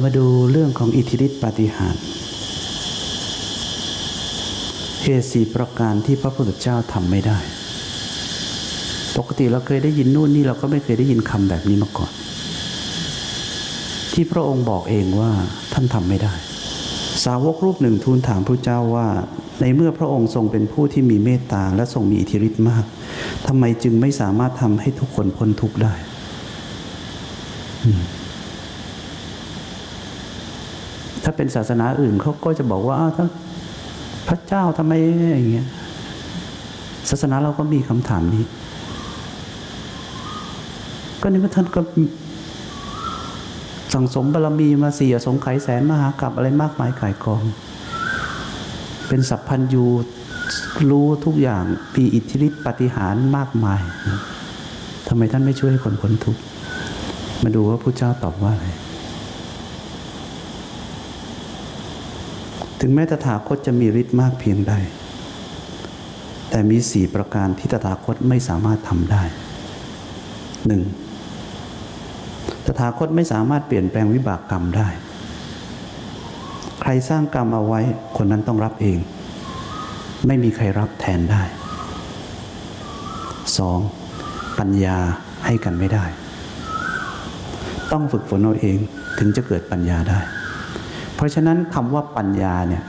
ามาดูเรื่องของอิทธิฤทธิปาฏิหาริย์เหตุสี่ประการที่พระพุทธเจ้าทำไม่ได้ ปกติเราเคยได้ยินนู่นนี่เราก็ไม่เคยได้ยินคำแบบนี้มาก่อน ที่พระองค์บอกเองว่าท่านทำไม่ได้ สาวกรูปหนึ่งทูลถามพระเจ้าว่า ในเมื่อพระองค์ทรงเป็นผู้ที่มีเมตตาและทรงมีอิทธิฤทธิ์มากทำไมจึงไม่สามารถทำให้ทุกคนพ้นทุกข์ได้ ถ้าเป็นศาสนาอื่นเขาก็จะบอกว่าอ้าวถ้าพระเจ้าทำไมอย่างเงี้ยศาสนาเราก็มีคำถามนี้ ก็นี่ว่าท่านก็สั่งสมบารมีมาสี่สงไขยแสนมหากรัปอะไรมากมายขายกอง เป็นสัพพัญญูรู้ทุกอย่างมีอิทธิฤทธิปฏิหารมากมายทำไมท่านไม่ช่วยให้คนพ้นทุกข์มาดูว่าพระเจ้าตอบว่าอะไร ถึงแม้ตถาคตจะมีฤทธิ์มากเพียงใด แต่มีสี่ประการที่ตถาคตไม่สามารถทำได้หนึ่งตถาคตไม่สามารถเปลี่ยนแปลงวิบากกรรมได้ ใครสร้างกรรมเอาไว้คนนั้นต้องรับเอง ไม่มีใครรับแทนได้สองปัญญาให้กันไม่ได้ ต้องฝึกฝนเอาเองถึงจะเกิดปัญญาได้ เพราะฉะนั้นคำว่าปัญญาเนี่ย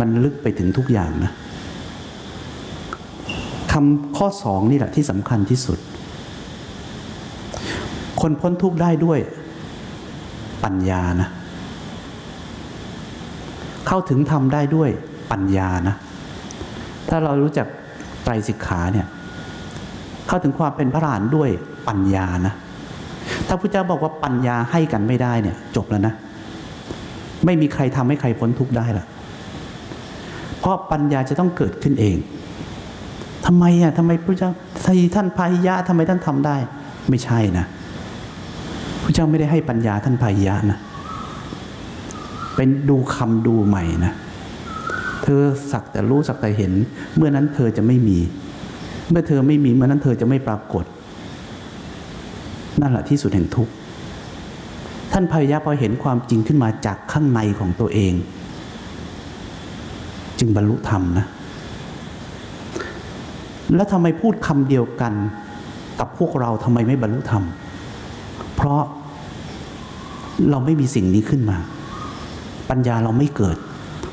มันลึกไปถึงทุกอย่างนะคำข้อสองนี่แหละที่สำคัญที่สุด คนพ้นทุกข์ได้ด้วยปัญญานะ เข้าถึงธรรมได้ด้วยปัญญานะ ถ้าเรารู้จักไตรสิกขาเนี่ย เข้าถึงความเป็นพระอรหันต์ด้วยปัญญานะ ถ้าพระเจ้าบอกว่าปัญญาให้กันไม่ได้เนี่ย จบแล้วนะ ไม่มีใครทำให้ใครพ้นทุกข์ได้ล่ะ เพราะปัญญาจะต้องเกิดขึ้นเองทำไมอะทำไมพระเจ้าที่ท่านพาหิยะทำไมท่านทำได้ ไม่ใช่นะพระเจ้าไม่ได้ให้ปัญญาท่านพาหิยะนะเป็นดูคำดูใหม่นะเธอสักแต่รู้สักแต่เห็น เมื่อนั้นเธอจะไม่มี เมื่อเธอไม่มีเมื่อนั้นเธอจะไม่ปรากฏ นั่นแหละที่สุดแห่งทุกข์ ท่านพายะพอเห็นความจริงขึ้นมาจากข้างในของตัวเอง จึงบรรลุธรรมนะ แล้วทำไมพูดคำเดียวกันกับพวกเราทำไมไม่บรรลุธรรม เพราะเราไม่มีสิ่งนี้ขึ้นมา ปัญญาเราไม่เกิด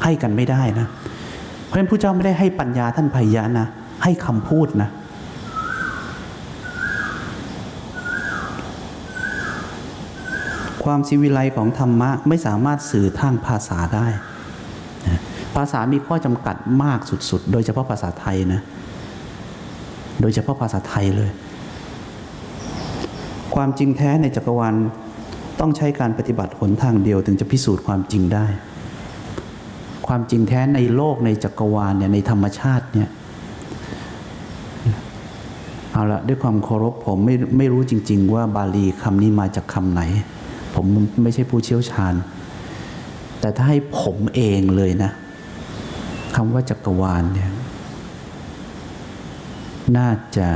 ให้กันไม่ได้นะ เพราะฉะนั้นพระเจ้าไม่ได้ให้ปัญญาท่านพายะนะ ให้คำพูดนะ ความสิวิไลของธรรมะไม่สามารถสื่อทางภาษาได้นะภาษามีข้อจำกัดมากสุดๆ โดยเฉพาะภาษาไทยนะ โดยเฉพาะภาษาไทยเลย ความจริงแท้ในจักรวาลต้องใช้การปฏิบัติหนทางเดียว ถึงจะพิสูจน์ความจริงได้ ความจริงแท้ในโลกในจักรวาลเนี่ยในธรรมชาติเนี่ยเอาละด้วยความเคารพผมไม่ไม่รู้จริง ๆ ว่าบาลีคำนี้มาจากคำไหน ผมไม่ใช่ผู้เชี่ยวชาญ แต่ถ้าให้ผมเองเลยนะคำว่าจักรวาลเนี่ยน่าจะ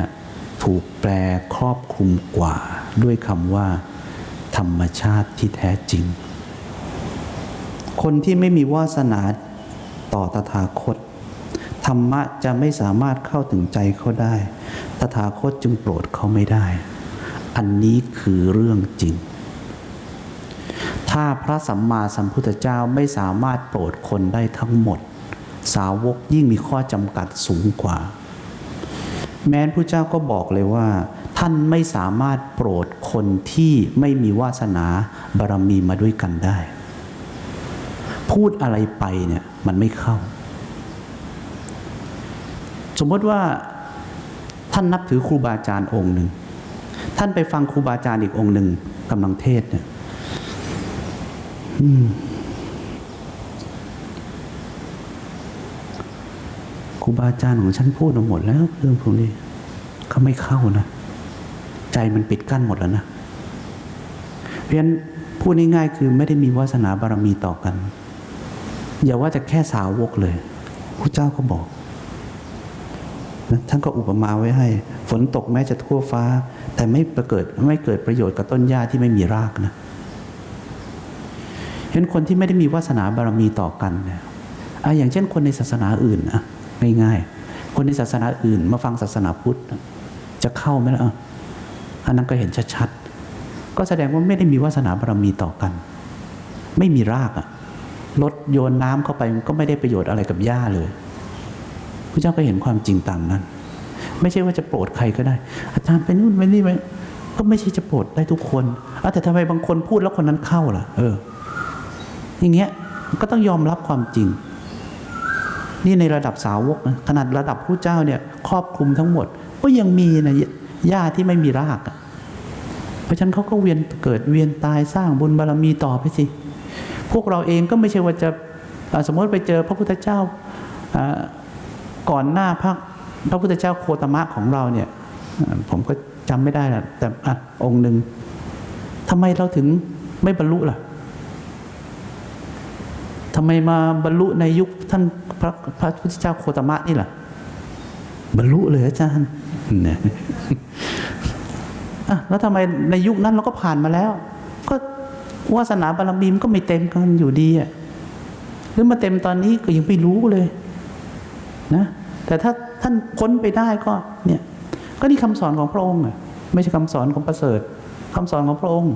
ถูกแปลครอบคลุมกว่า ด้วยคำว่า ธรรมชาติที่แท้จริง คนที่ไม่มีวาสนาต่อตถาคต ธรรมะจะไม่สามารถเข้าถึงใจเขาได้ ตถาคตจึงโปรดเขาไม่ได้ อันนี้คือเรื่องจริง ถ้าพระสัมมาสัมพุทธเจ้าไม่สามารถโปรดคนได้ทั้งหมด สาวกยิ่งมีข้อจำกัดสูงกว่า แม้นพระเจ้าก็บอกเลยว่า ท่านไม่สามารถโปรดคนที่ไม่มีวาสนาบารมีมาด้วยกันได้ พูดอะไรไปเนี่ยมันไม่เข้า สมมติว่าท่านนับถือครูบาอาจารย์องค์หนึ่ง ท่านไปฟังครูบาอาจารย์อีกองค์หนึ่งกำลังเทศเนี่ย ครูบาอาจารย์ของฉันพูดมาหมดแล้ว เรื่องพวกนี้เขาไม่เข้านะ ใจมันปิดกั้นหมดแล้วนะ เพราะฉะนั้นพูดง่ายๆคือไม่ได้มีวาสนาบารมีต่อกัน อย่าว่าจะแค่สาวกเลยพระเจ้าก็บอกนะท่านก็อุปมาไว้ให้ ฝนตกแม้จะทั่วฟ้า แต่ไม่ประเกิดไม่เกิดประโยชน์กับต้นหญ้าที่ไม่มีรากนะ เป็นคนที่ไม่ได้มีวาสนาบารมีต่อกันเนี่ยอะอย่างเช่นคนในศาสนาอื่นอะง่ายๆ คนในศาสนาอื่น มาฟังศาสนาพุทธ จะเข้าไหมล่ะอันนั้นก็เห็นชัดๆ ก็แสดงว่าไม่ได้มีวาสนาบารมีต่อกัน ไม่มีรากอะรถโยนน้ำเข้าไปมันก็ไม่ได้ประโยชน์อะไรกับหญ้าเลยพระเจ้าก็เห็นความจริงต่ามนั้น ไม่ใช่ว่าจะโปรดใครก็ได้ อาจารย์ไปนู่นไปนี่ไปก็ไม่ใช่จะโปรดได้ทุกคนอแต่ทำไมบางคนพูดแล้วคนนั้นเข้าล่ะ เออ อย่างเงี้ยก็ต้องยอมรับความจริง นี่ในระดับสาวกนะขนาดระดับผู้เจ้าเนี่ยครอบคลุมทั้งหมด ก็ยังมีนะหญ้าที่ไม่มีรากอะเพราะฉะนั้นเขาก็เวียนเกิดเวียนตายสร้างบุญบารมีต่อไปสิ พวกเราเองก็ไม่ใช่ว่าจะสมมติไปเจอพระพุทธเจ้าก่อนหน้าพระพระพุทธเจ้าโคตมะของเราเนี่ยผมก็จำไม่ได้ละแต่อองค์หนึ่งทำไมเราถึงไม่บรรลุล่ะ ทำไมมาบรรลุในยุคท่านพระพระพุทธเจ้าโคตมะนี่ล่ะ บรรลุเลยอาจารย์เนี่ยอะแล้วทำไมในยุคนั้นเราก็ผ่านมาแล้ว ก็วาสนาบารมีมันก็ไม่เต็มกันอยู่ดีอะหรือมาเต็มตอนนี้ก็ยังไม่รู้เลย นะ แต่ถ้าท่านพ้นไปได้ก็ เนี่ย ก็นี่คำสอนของพระองค์อะไม่ใช่คำสอนของประเสริฐคำสอนของพระองค์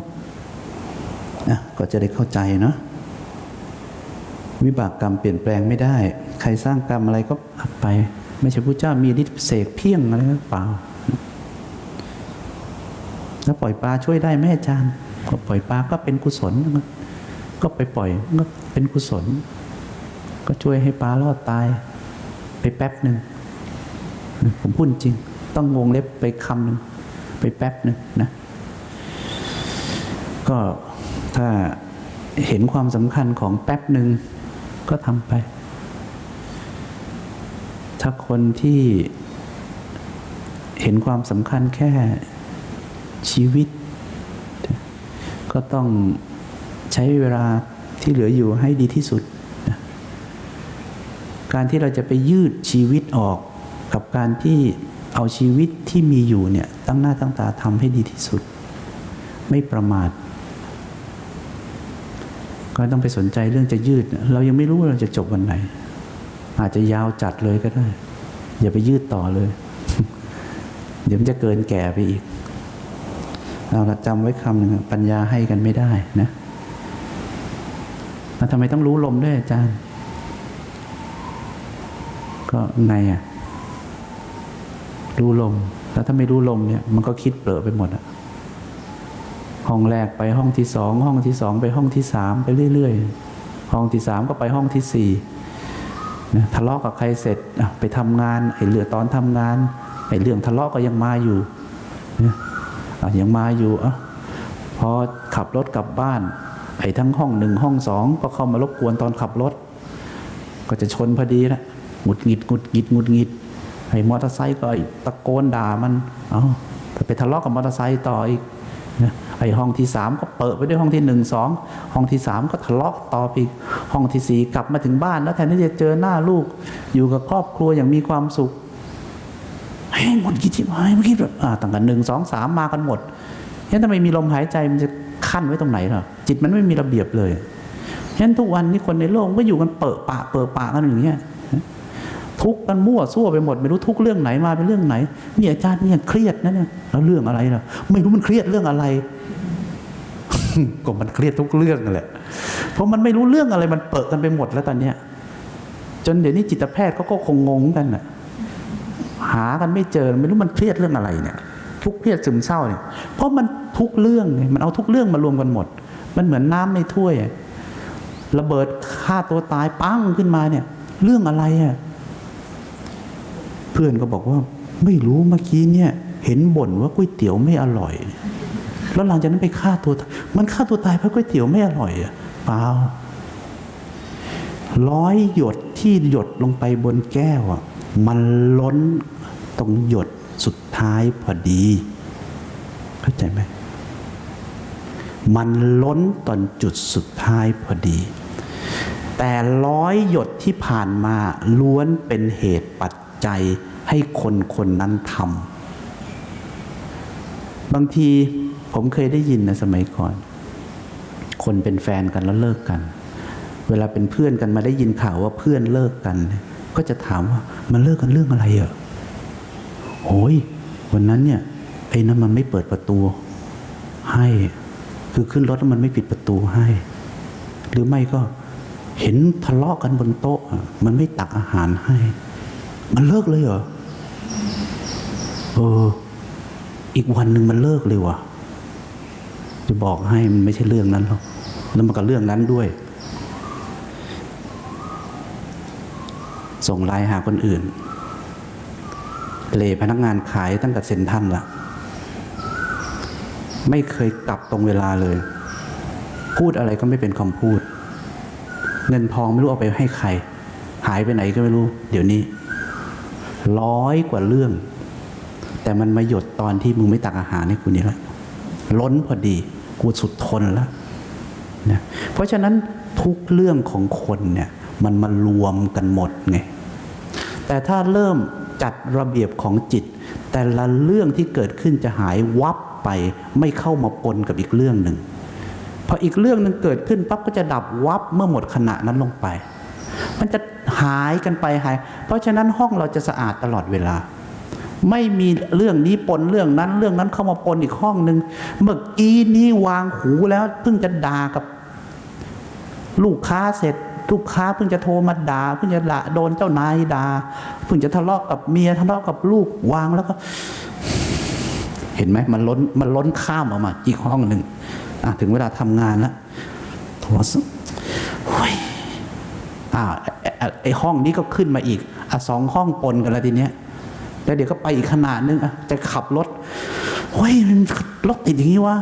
อะก็จะได้เข้าใจเนาะ วิบากกรรมเปลี่ยนแปลงไม่ได้ ใครสร้างกรรมอะไรก็ไป ไม่ใช่พระเจ้ามีฤทธิ์เสกเพียงอะไรหรือเปล่าแล้วปล่อยปลาช่วยได้ไหมอาจารย์ก็ปล่อยปลาก็เป็นกุศลก็ไปปล่อยก็เป็นกุศล ก็ช่วยให้ปลารอดตาย ไปแป๊บหนึ่งผมพูดจริง ต้องงงเล็บไปคำหนึ่งไปแป๊บหนึ่งนะ ก็ถ้าเห็นความสำคัญของแป๊บหนึ่ง ก็ทำไป ถ้าคนที่เห็นความสำคัญแค่ชีวิต ก็ต้องใช้เวลาที่เหลืออยู่ให้ดีที่สุด การที่เราจะไปยืดชีวิตออกกับการที่เอาชีวิตที่มีอยู่เนี่ยตั้งหน้าตั้งตาทำให้ดีที่สุด ไม่ประมาท ก็ต้องไปสนใจเรื่องจะยืด เรายังไม่รู้ว่าเราจะจบวันไหน อาจจะยาวจัดเลยก็ได้ อย่าไปยืดต่อเลย เดี๋ยวมันจะเกินแก่ไปอีก เราจำไว้คำหนึ่งปัญญาให้กันไม่ได้นะแล้วทำไมต้องรู้ลมด้วยอาจารย์ ก็ไงอะรู้ลม แล้วถ้าไม่รู้ลมเนี่ย มันก็คิดเปลอไปหมดอะ ห้องแรกไปห้องที่สองห้องที่สองไปห้องที่สามไปเรื่อยๆ ห้องที่สามก็ไปห้องที่สี่นะทะเลาะกับใครเสร็จไปทำงานไอ้เรื่อตอนทำงานไอ้เรื่องทะเลาะก็ยังมาอยู่นะยังมาอยู่อะพอขับรถกลับบ้าน ไอ้ทั้งห้องหนึ่งห้องสองก็เข้ามารบกวนตอนขับรถ ก็จะชนพอดีละหงุดหงิดหงุดหงิดหงุดหงิดไอ้มอเตอร์ไซค์ก็ตะโกนด่ามัน เอาแต่ไปทะเลาะกับมอเตอร์ไซค์ต่ออีก ไอห้องที่สามก็เปิดไปด้วยห้องที่หนึ่งสองห้องที่สามก็ทะเลาะต่อไปอีกห้องที่สี่กลับมาถึงบ้านแล้วแทนที่จะเจอหน้าลูก อยู่กับครอบครัวอย่างมีความสุขเฮ้ยหมดกิจวัตรเมื่อกี้แบบอ่าต่างกันหนึ่งสองสามมากันหมดงั้นทำไมมีลมหายใจมันจะขั้นไว้ตรงไหนล่ะจิตมันไม่มีระเบียบเลยฉะนั้นทุกวันนี้คนในโลกก็อยู่กันเปิดปะเปิดปะกันอย่างเงี้ยทุกกันมั่วซั่วไปหมดไม่รู้ทุกเรื่องไหนมาเป็นเรื่องไหนเนี่ยอาจารย์เนี่ยเครียดนะเนี่ยแล้วเรื่องอะไรล่ะไม่รู้มันเครียดเรื่องอะไร ก็มันเครียดทุกเรื่องนั่นแหละ เพราะมันไม่รู้เรื่องอะไรมันเปิดกันไปหมดแล้วตอนเนี้ย จนเดี๋ยวนี้จิตแพทย์เขาก็คงงงกันน่ะ หากันไม่เจอไม่รู้มันเครียดเรื่องอะไรเนี่ย ทุกเครียดซึมเศร้าเนี่ย เพราะมันทุกเรื่องไงมันเอาทุกเรื่องมารวมกันหมด มันเหมือนน้ำในถ้วยระเบิดฆ่าตัวตายปั้งขึ้นมาเนี่ย เรื่องอะไรอะ่ะเพื่อนก็บอกว่า ไม่รู้เมื่อกี้เนี่ย เห็นบ่นว่าก๋วยเตี๋ยวไม่อร่อย แล้วหลังจากนั้นไปฆ่าตัวมันฆ่าตัวตายเพราะก๋วยเตี๋ยวไม่อร่อยอะ่ะเปล่าร้อยหยดที่หยดลงไปบนแก้วอะ่ะมันล้นตรงหยดสุดท้ายพอดี เข้าใจไหมมันล้นตอนจุดสุดท้ายพอดี แต่ร้อยหยดที่ผ่านมาล้วนเป็นเหตุปัจจัยให้คนคนนั้นทำบางที ผมเคยได้ยินนะสมัยก่อน คนเป็นแฟนกันแล้วเลิกกัน เวลาเป็นเพื่อนกันมาได้ยินข่าวว่าเพื่อนเลิกกัน ก็จะถามว่ามันเลิกกันเรื่องอะไรเหรอโอ้ยวันนั้นเนี่ยไอ้นั้นมันไม่เปิดประตู ให้ คือขึ้นรถแล้วมันไม่ปิดประตูให้ หรือไม่ก็เห็นทะเลาะกันบนโต๊ะอะมันไม่ตักอาหารให้ มันเลิกเลยเหรอเอออีกวันหนึ่งมันเลิกเลยว่ะ จะบอกให้มันไม่ใช่เรื่องนั้นหรอกแล้วมันก็เรื่องนั้นด้วย ส่งไลน์หาคนอื่น เลพนักงานขายตั้งแต่เซ็นทรันละไม่เคยกลับตรงเวลาเลย พูดอะไรก็ไม่เป็นคำพูด เงินทองไม่รู้เอาไปให้ใคร หายไปไหนก็ไม่รู้ เดี๋ยวนี้ร้อยกว่าเรื่อง แต่มันมาหยดตอนที่มึงไม่ตักอาหารให้กูนี่แหละล้นพอดี กูสุดทนแล้วนะเพราะฉะนั้นทุกเรื่องของคนเนี่ยมันมารวมกันหมดไงแต่ถ้าเริ่มจัดระเบียบของจิต แต่ละเรื่องที่เกิดขึ้นจะหายวับไปไม่เข้ามาปนกับอีกเรื่องหนึ่งพออีกเรื่องหนึ่งเกิดขึ้นปั๊บก็จะดับวับเมื่อหมดขณะนั้นลงไป มันจะหายกันไปหาย เพราะฉะนั้นห้องเราจะสะอาดตลอดเวลา ไม่มีเรื่องนี้ปนเรื่องนั้น เรื่องนั้นเข้ามาปนอีกห้องหนึ่งเมื่อกี้นี้วางหูแล้วเพิ่งจะด่ากับ ลูกค้าเสร็จลูกค้าเพิ่งจะโทรมาด่าเพิ่งจะละโดนเจ้านายด่าเพิ่งจะทะเลาะกับเมียทะเลาะกับลูกวางแล้วก็ เห็นไหมมันล้นมันล้นข้ามออกมา อีกห้องหนึ่งอะถึงเวลาทำงานแล้วโทรศัพท์อ่าไอห้องนี้ก็ขึ้นมาอีกอะสองห้องปนกันแล้วทีเนี้ย แล้วเดี๋ยวก็ไปอีกขนาดนึงอะจะขับรถเฮ้ยมันรถติดอย่างนี้วะ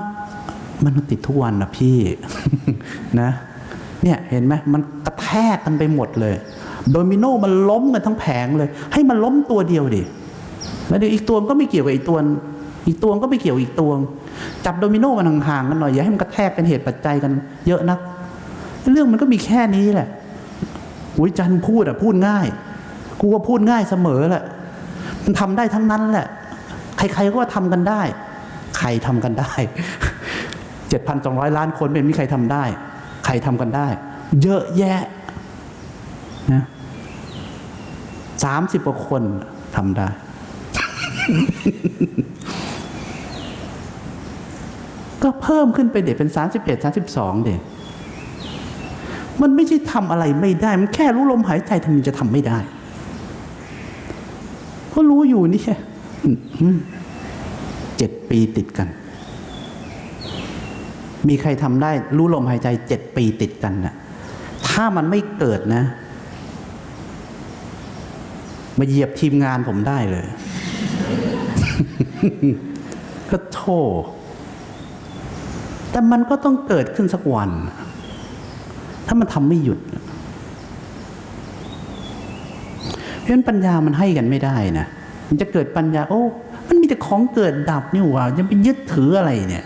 มันติดทุกวันนะพี่นะ เนี่ยเห็นไหมมันกระแทกกันไปหมดเลย โดมิโนมันล้มกันทั้งแผงเลย ให้มันล้มตัวเดียวดิแล้วเดี๋ยวอีกตัวก็ไม่เกี่ยวกับอีกตัวอีกตัวก็ไม่เกี่ยวอีกตัวจับโดมิโนมันห่างๆกันหน่อยอย่าให้มันกระแทกเป็นเหตุปัจจัยกันเยอะนัก เรื่องมันก็มีแค่นี้แหละอุ้ยจันพูดอะพูดง่าย กูก็พูดง่ายเสมอแหละ มันทำได้ทั้งนั้นแหละ ใครๆก็ว่าทำกันได้ ใครทำกันได้เจ็ดพันสองร้อยล้านคนไม่มีใครทำได้ ใครทำกันได้ เยอะแยะนะสามสิบกว่าคนทำได้ ก็เพิ่มขึ้นไปเด็กเป็นสามสิบเอ็ดสามสิบสองเด็กมันไม่ใช่ทำอะไรไม่ได้ มันแค่รู้ลมหายใจทำไมจะทำไม่ได้ ก็รู้อยู่นี่แค่อืมอืมเจ็ดปีติดกัน มีใครทำได้ รู้ลมหายใจเจ็ดปีติดกันนะถ้ามันไม่เกิดนะ มาเหยียบทีมงานผมได้เลย ก็โทษแต่มันก็ต้องเกิดขึ้นสักวัน ถ้ามันทำไม่หยุด เพราะฉะนั้นปัญญามันให้กันไม่ได้นะมันจะเกิดปัญญาโอ้มันมีแต่ของเกิดดับนี่หว่าจะไปยึดถืออะไรเนี่ย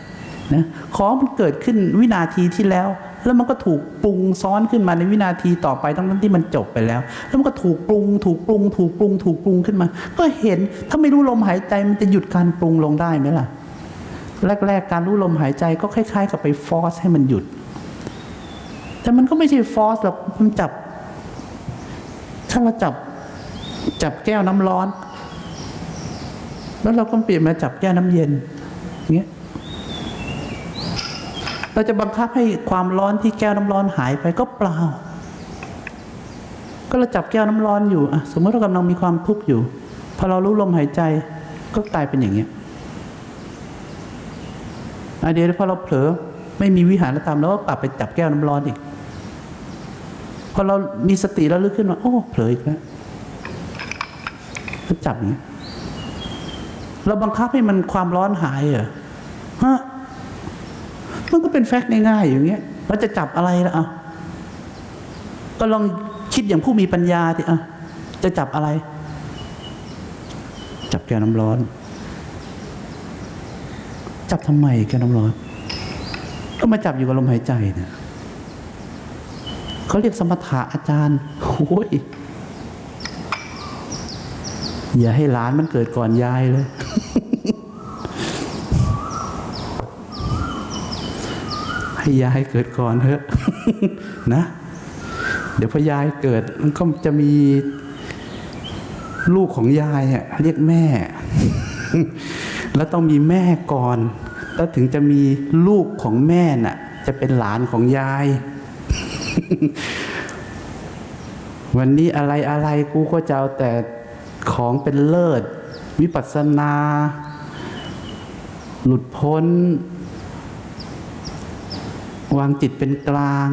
นะของมันเกิดขึ้นวินาทีที่แล้ว แล้วมันก็ถูกปรุงซ้อนขึ้นมาในวินาทีต่อไปทั้งนั้นที่มันจบไปแล้ว แล้วมันก็ถูกปรุง ถูกปรุง ถูกปรุง ถูกปรุงขึ้นมา ก็เห็นถ้าไม่รู้ลมหายใจมันจะหยุดการปรุงลงได้ไหมล่ะ แรก ๆ การรู้ลมหายใจก็คล้าย ๆ กับไปฟอสให้มันหยุด แต่มันก็ไม่ใช่ฟอสหรอกมันจับถ้าเราจับ จับแก้วน้ำร้อน แล้วเราก็เปลี่ยนมาจับแก้วน้ำเย็นเงี้ยเราจะบังคับให้ความร้อนที่แก้วน้ำร้อนหายไปก็เปล่า ก็เราจับแก้วน้ำร้อนอยู่อะสมมติเรากำลังมีความทุกข์อยู่พอเรารู้ลมหายใจก็กลายเป็นอย่างเงี้ยอเดียวพอเราเผลอไม่มีวิหารธรรมแล้วก็กลับไปจับแก้วน้ำร้อนอีกพอเรามีสติแล้วลึกขึ้นมาโอ้เผลออีกแล้ว ก็จับอย่างนี้เราบังคับให้มันความร้อนหายเหรอฮะมันก็เป็นแฟกต์ง่ายๆอย่างเงี้ยเราจะจับอะไรล่ะอะก็ลองคิดอย่างผู้มีปัญญาสิอะจะจับอะไร จับแก้วน้ำร้อน จับทำไมแก้วน้ำร้อน ก็มาจับอยู่กับลมหายใจเนี่ยเขาเรียกสมถะอาจารย์โอ้ย อย่าให้หลานมันเกิดก่อนยายเลย ให้ยายเกิดก่อนเถอะนะ เดี๋ยวพอยายเกิดมันก็จะมีลูกของยายอะเรียกแม่ แล้วต้องมีแม่ก่อน แล้วถึงจะมีลูกของแม่น่ะ จะเป็นหลานของยาย วันนี้อะไรอะไรกูก็จะเอาแต่ ของเป็นเลิศ วิปัสสนา หลุดพ้น วางจิตเป็นกลาง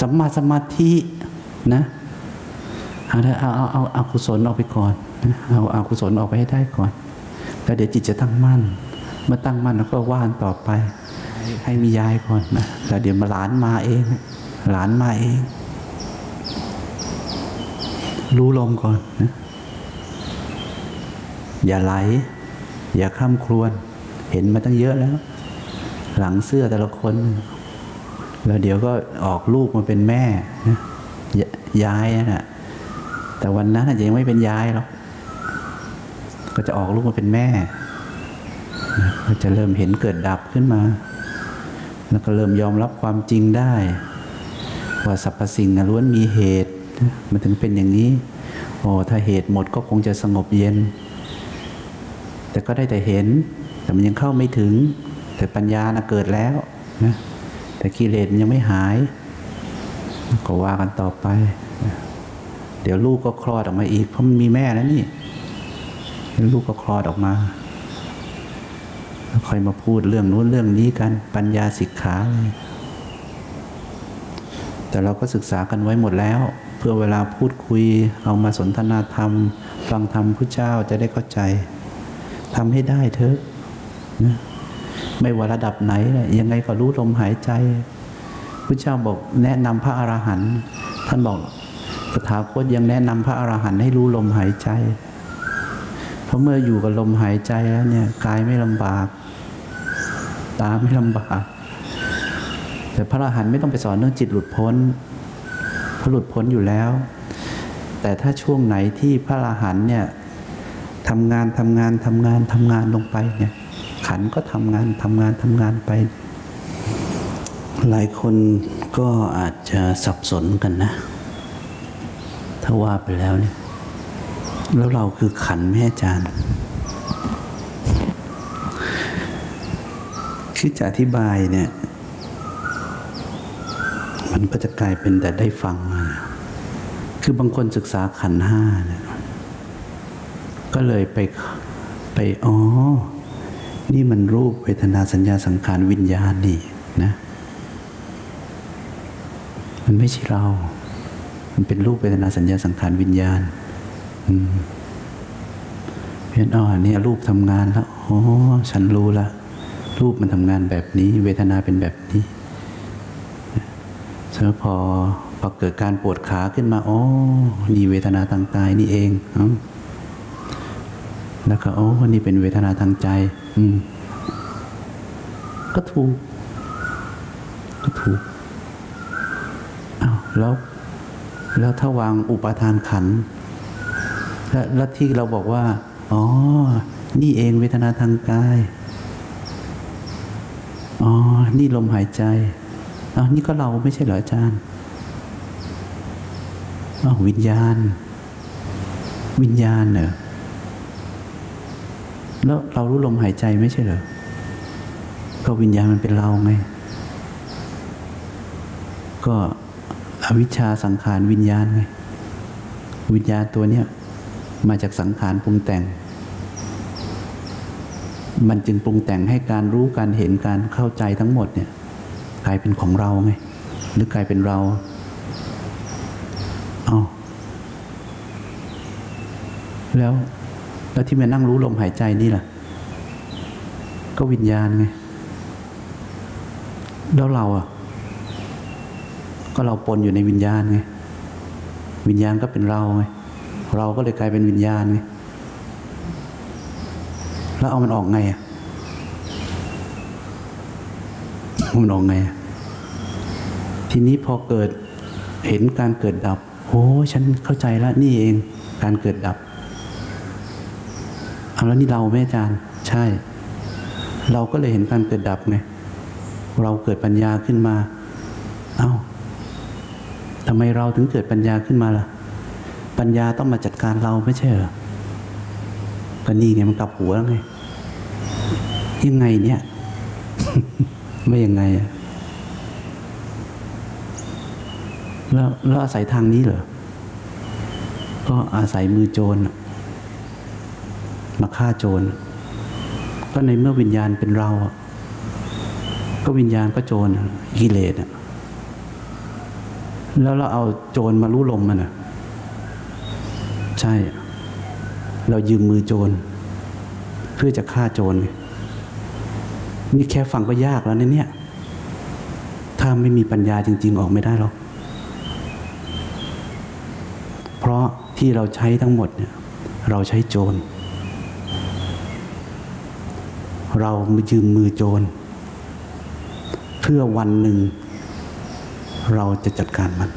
สัมมาสมาธินะเอาเอาเอาเอาเอากุศลออกไปก่อนเอาเอากุศลออกไปให้ได้ก่อนแล้วเดี๋ยวจิตจะตั้งมั่น เมื่อตั้งมั่นแล้วก็ว่านต่อไป ให้ให้มียายก่อนนะแล้วเดี๋ยวมาหลานมาเอง หลานมาเอง รู้ลมก่อนนะ อย่าไหล อย่าข้ามครวนเห็นมาตั้งเยอะแล้ว หลังเสื้อแต่ละคน แล้วเดี๋ยวก็ออกลูกมาเป็นแม่นะยยายนั่ะแต่วันนั้นอาจจะยังไม่เป็นยายหรอกก็จะออกลูกมาเป็นแม่ก็จะเริ่มเห็นเกิดดับขึ้นมา แล้วก็เริ่มยอมรับความจริงได้ ว่าสรรพสิ่งน่ะล้วนมีเหตุ มันถึงเป็นอย่างนี้ โอ้ถ้าเหตุหมดก็คงจะสงบเย็น แต่ก็ได้แต่เห็น แต่มันยังเข้าไม่ถึง แต่ปัญญานะเกิดแล้วนะแต่กิเลสยังไม่หาย ก็ว่ากันต่อไป เดี๋ยวลูกก็คลอดออกมาอีก เพราะมันมีแม่แล้วนี่ลูกก็คลอดออกมาแล้วค่อยมาพูดเรื่องนู้นเรื่องนี้กันปัญญาสิกขาเลยแต่เราก็ศึกษากันไว้หมดแล้ว เพื่อเวลาพูดคุยเอามาสนทนาธรรม ฟังธรรมพระเจ้าจะได้เข้าใจ ทำให้ได้เถอะนะไม่ว่าระดับไหนแหละยังไงก็รู้ลมหายใจพระเจ้าบอกแนะนำพระอรหันต์ท่านบอกสถาคตยังแนะนำพระอรหันต์ให้รู้ลมหายใจ เพราะเมื่ออยู่กับลมหายใจแล้วเนี่ยกายไม่ลำบาก ตาไม่ลำบาก แต่พระอรหันต์ไม่ต้องไปสอนเรื่องจิตหลุดพ้นเพราะหลุดพ้นอยู่แล้ว แต่ถ้าช่วงไหนที่พระอรหันต์เนี่ย ทำงานทำงานทำงานทำงานลงไปเนี่ย ขันก็ทำงานทำงานทำงานไป หลายคนก็อาจจะสับสนกันนะ ถ้าว่าไปแล้วเนี่ย แล้วเราคือขันธ์ไหม่อาจารย์คือจะอธิบายเนี่ย มันก็จะกลายเป็นแต่ได้ฟังมานะคือบางคนศึกษาขันห้าเนี่ย ก็เลยไปไปอ๋อ นี่มันรูปเวทนาสัญญาสังขารวิญญาณนี่นะ มันไม่ใช่เรา มันเป็นรูปเวทนาสัญญาสังขารวิญญาณ อืมเพียนอ๋อนี่รูปทำงานแล้วอ๋อฉันรู้ละรูปมันทำงานแบบนี้ เวทนาเป็นแบบนี้เสพอพอเกิดการปวดขาขึ้นมา อ๋อ นี่เวทนาทางกายนี่เองอ แล้วก็อ๋อนี่เป็นเวทนาทางใจ อืม ก็ถูก ก็ถูกอ้าวแล้ว แล้วถ้าวางอุปทานขันแล้วที่เราบอกว่า อ๋อ นี่เองเวทนาทางกาย อ๋อ นี่ลมหายใจอ้าวนี่ก็เราไม่ใช่เหรออาจารย์อ้าววิญญาณ วิญญาณเหรอ แล้วเรารู้ลมหายใจไม่ใช่เหรอ ก็วิญญาณมันเป็นเราไง ก็อวิชชาสังขารวิญญาณไง วิญญาณตัวเนี้ยมาจากสังขารปรุงแต่ง มันจึงปรุงแต่งให้การรู้การเห็นการเข้าใจทั้งหมดเนี่ยกลายเป็นของเราไง หรือกลายเป็นเราเอาแล้ว แล้วที่มานั่งรู้ลมหายใจนี่ล่ะ ก็วิญญาณไง แล้วเราอะ ก็เราปนอยู่ในวิญญาณไง วิญญาณก็เป็นเราไง เราก็เลยกลายเป็นวิญญาณไง แล้วเอามันออกไงอะมันออกไงอะทีนี้พอเกิดเห็นการเกิดดับ โอ้ ฉันเข้าใจแล้วนี่เอง การเกิดดับ แล้วนี่เราไหมอาจารย์ ใช่ เราก็เลยเห็นการเกิดดับไงเราเกิดปัญญาขึ้นมา เอา้าทำไมเราถึงเกิดปัญญาขึ้นมาล่ะ ปัญญาต้องมาจัดการเราไม่ใช่เหรอก็นี่ไงมันกลับหัวแล้วไง ยังไงเนี่ย ไม่ยังไงอะแล้วแล้วอาศัยทางนี้เหรอ ก็อาศัยมือโจรน่ะ มาฆ่าโจร ก็ในเมื่อวิญญาณเป็นเรา ก็วิญญาณก็โจรกิเลสแล้วเราเอาโจรมารู้ลมมันอะ ใช่ เรายืมมือโจร เพื่อจะฆ่าโจร นี่แค่ฟังก็ยากแล้วเนี่ย ถ้าไม่มีปัญญาจริง ๆ ออกไม่ได้หรอก เพราะที่เราใช้ทั้งหมดเนี่ย เราใช้โจร เรายืมมือโจร เพื่อวันหนึ่ง เราจะจัดการมัน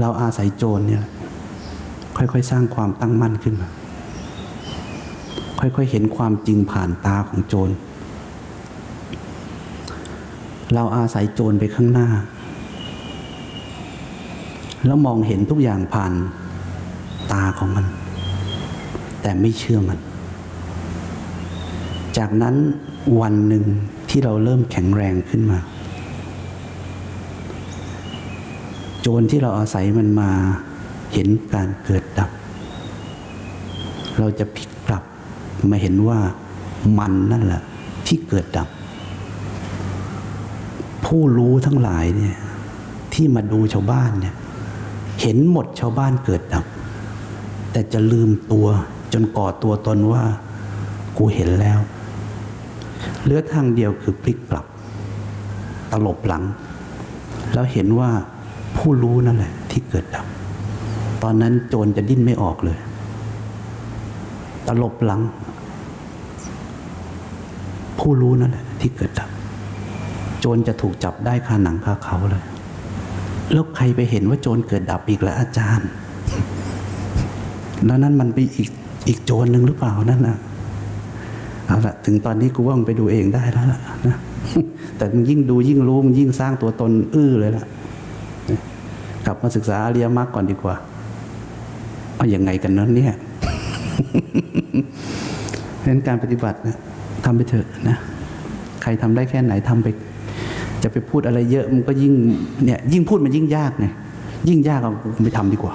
เราอาศัยโจรเนี่ย ค่อยๆ สร้างความตั้งมั่นขึ้นมา ค่อยๆ เห็นความจริงผ่านตาของโจร เราอาศัยโจรไปข้างหน้า แล้วมองเห็นทุกอย่างผ่านตาของมัน แต่ไม่เชื่อมัน จากนั้นวันหนึ่งที่เราเริ่มแข็งแรงขึ้นมา โจรที่เราอาศัยมันมาเห็นการเกิดดับ เราจะพลิกกลับมาเห็นว่ามันนั่นแหละที่เกิดดับ ผู้รู้ทั้งหลายเนี่ยที่มาดูชาวบ้านเนี่ยเห็นหมดชาวบ้านเกิดดับ แต่จะลืมตัวจนก่อตัวตนว่า กูเห็นแล้ว เหลือทางเดียวคือพลิกกลับ ตลบหลัง แล้วเห็นว่าผู้รู้นั่นแหละ ที่เกิดดับ ตอนนั้นโจรจะดิ้นไม่ออกเลย ตลบหลัง ผู้รู้นั่นแหละ ที่เกิดดับ โจรจะถูกจับได้คาหนังคาเขาเลย แล้วใครไปเห็นว่าโจรเกิดดับอีกแล้วอาจารย์ แล้วนั่นมันไปอีกอีกโจรหนึ่งหรือเปล่านั่นน่ะ เอาละถึงตอนนี้กูว่ามึงไปดูเองได้แล้วล่ะนะแต่มึงยิ่งดูยิ่งรู้มึงยิ่งสร้างตัวตนอื้อเลยล่ะกลับมาศึกษาอริยมรรคก่อนดีกว่าเอาอย่างไงกันนั้นเนี่ยเพราะฉะนั้นการปฏิบัตินะทำไปเถอะนะใครทำได้แค่ไหนทำไป จะไปพูดอะไรเยอะมันก็ยิ่งเนี่ยยิ่งพูดมันยิ่งยากไงยิ่งยากเอาไม่ทำดีกว่า